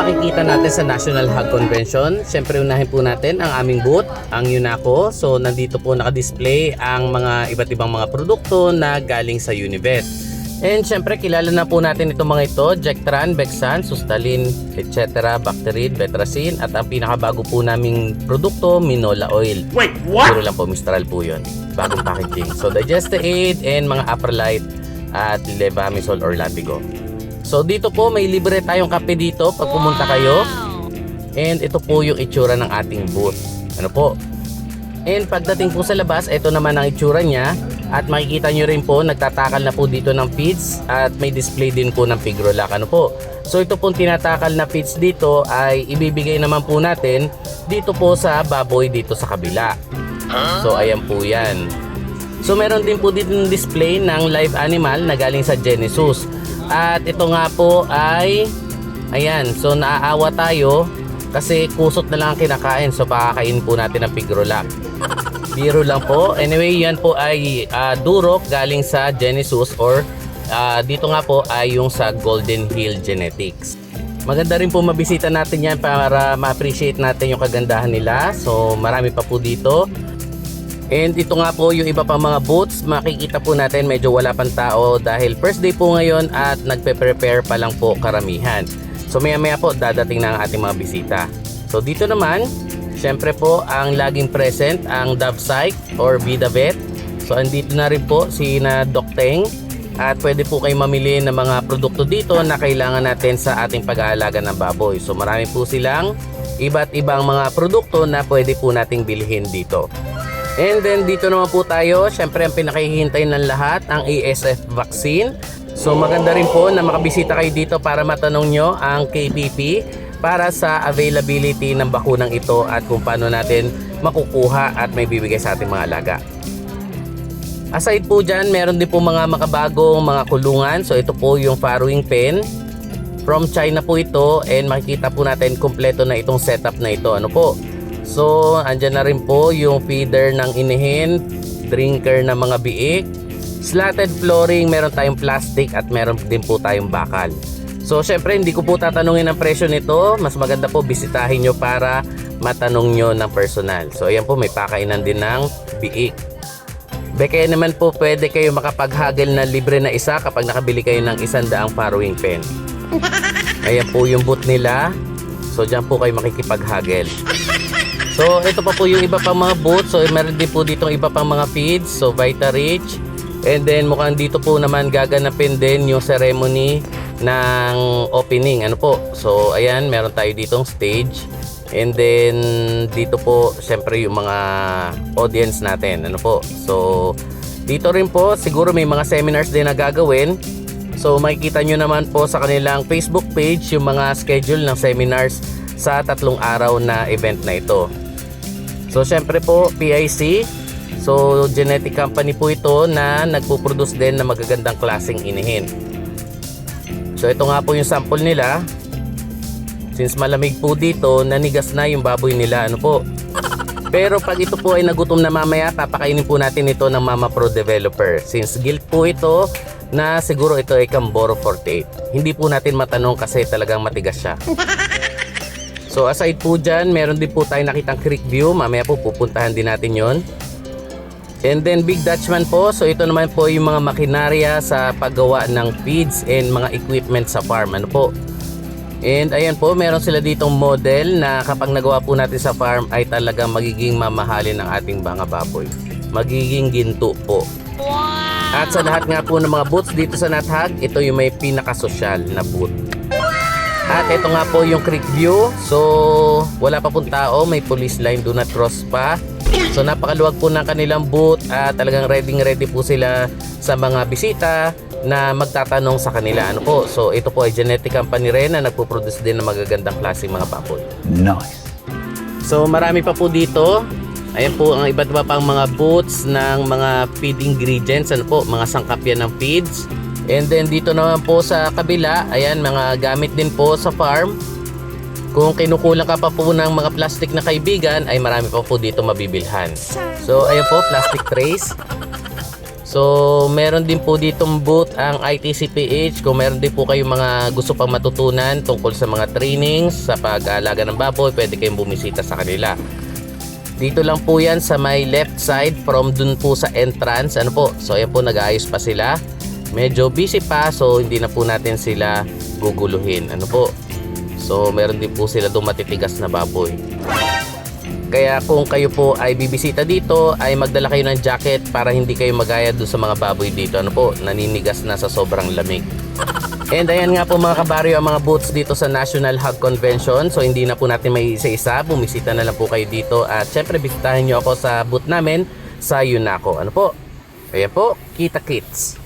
makikita natin sa National Hog Convention? Siyempre unahin po natin ang aming booth, ang UNACO. So nandito po nakadisplay ang mga iba't ibang mga produkto na galing sa Univet. And siyempre kilala na po natin itong mga ito, Jectran, Bexan, Sustalin, etc., Bacterid, Betracin at ang pinakabago po naming produkto, Minola Oil. Wait, Puro lang po, Mistral po yun. Bagong packaging. So, Digesta-Aid and mga Aprolite at Levamisol or Latigo. So, dito po, may libre tayong kape dito pag pumunta kayo. And ito po yung itsura ng ating booth. Ano po? And pagdating po sa labas, ito naman ang itsura niya. At makikita nyo rin po, nagtatakal na po dito ng feeds at may display din po ng Pigrolac. Ano po? So ito pong tinatakal na feeds dito ay ibibigay naman po natin dito po sa baboy dito sa kabila. So ayan po yan. So meron din po dito ng display ng live animal na galing sa Genesis. At ito nga po ay ayan, so naaawa tayo kasi kusot na lang ang kinakain so pakakain po natin ng pigrolac. Biro lang po. Anyway, yan po ay ah, durok galing sa Genesis or ah, dito nga po ay yung sa Golden Hill Genetics. Maganda rin po mabisita natin yan para ma-appreciate natin yung kagandahan nila. So marami pa po dito. And ito nga po yung iba pang mga booths, makikita po natin medyo wala pang tao dahil first day po ngayon at nagpe-prepare pa lang po karamihan. So maya maya po dadating na ang ating mga bisita. So dito naman, syempre po ang laging present ang Davpsych or Vida Vet. So andito na rin po si na Doc Teng at pwede po kayo mamili ng mga produkto dito na kailangan natin sa ating pag-aalaga ng baboy. So marami po silang iba't ibang mga produkto na pwede po nating bilhin dito. And then dito naman po tayo, syempre ang pinakahihintay ng lahat, ang ASF vaccine. So maganda rin po na makabisita kayo dito para matanong nyo ang KPP para sa availability ng bakunang ito at kung paano natin makukuha at may bibigay sa ating mga alaga. Aside po dyan, meron din po mga makabagong mga kulungan. So ito po yung farrowing pen. From China po ito and makikita po natin kompleto na itong setup na ito. Ano po? So, andyan na rin po yung feeder ng inihin, drinker ng mga biik, slatted flooring, meron tayong plastic at meron din po tayong bakal. So, syempre hindi ko po tatanungin ang presyo nito. Mas maganda po bisitahin nyo para matanong nyo ng personal. So, ayan po, may pakainan din ng biik. Beke naman po pwede kayo makapaghagel na libre na isa kapag nakabili kayo ng isang daang farrowing pen. Ayan po yung boot nila. So, dyan po kayo makikipaghagel. So, ito pa po yung iba pang mga boots. So, meron din po dito iba pang mga feeds. So, Vita Rich. And then, mukhang dito po naman gaganapin din yung ceremony ng opening. Ano po? So, ayan, meron tayo ditong stage. And then, dito po, syempre yung mga audience natin. Ano po? So, dito rin po, siguro may mga seminars din na gagawin. So, makikita nyo naman po sa kanilang Facebook page yung mga schedule ng seminars sa tatlong araw na event na ito. So syempre po PIC So genetic company po ito na nagpo-produce din ng magagandang klaseng inihin. So ito nga po yung sample nila. Since malamig po dito, nanigas na yung baboy nila. Ano po? Pero pag ito po ay nagutom na mamaya, papakainin po natin ito ng Mama Pro Developer. Since guilt po ito na siguro ito ay Camboro 48. Hindi po natin matanong kasi talagang matigas siya. So aside po dyan, meron din po tayo nakitang creek view. Mamaya po pupuntahan din natin yon. And then Big Dutchman po. So ito naman po yung mga makinarya sa paggawa ng feeds and mga equipment sa farm. Ano po? And ayan po, meron sila ditong model na kapag nagawa po natin sa farm ay talagang magiging mamahalin ng ating mga baboy. Magiging ginto po. At sa lahat nga po ng mga booths dito sa Nathag, ito yung may pinakasosyal na booth. At ito nga po yung creek view. So, wala pa pong tao. May police line, do not cross pa. So, napakaluwag po ng kanilang booth. At talagang ready ready po sila sa mga bisita na magtatanong sa kanila. Ano po? So, ito po ay genetic company rin na nagpo-produce din ng magagandang klaseng mga baboy. Nice. So, marami pa po dito. Ayan po ang iba't iba pang mga booths ng mga feed ingredients. Ano po? Mga sangkap yan ng feeds. And then dito naman po sa kabila, ayan mga gamit din po sa farm. Kung kinukulang ka pa po ng mga plastic na kaibigan, ay marami pa po dito mabibilhan. So ayan po, plastic trays. So, meron din po ditong booth ang ITCPH. Kung meron din po kayong mga gusto pang matutunan tungkol sa mga trainings sa pag-aalaga ng baboy, pwede kayong bumisita sa kanila. Dito lang po yan sa may left side from dun po sa entrance. Ano po? So, ayan po, nag-aayos pa sila. Medyo busy pa, so hindi na po natin sila guguluhin. Ano po? So, meron din po sila doon matitigas na baboy. Kaya kung kayo po ay bibisita dito, ay magdala kayo ng jacket para hindi kayo magaya doon sa mga baboy dito. Ano po, naninigas na sa sobrang lamig. And ayan nga po mga kabaryo ang mga booths dito sa National Hog Convention. So hindi na po natin may isa-isa, bumisita na lang po kayo dito. At syempre bisitahin nyo ako sa booth namin sa Yunaco. Ano po? Ayan po, kita kits.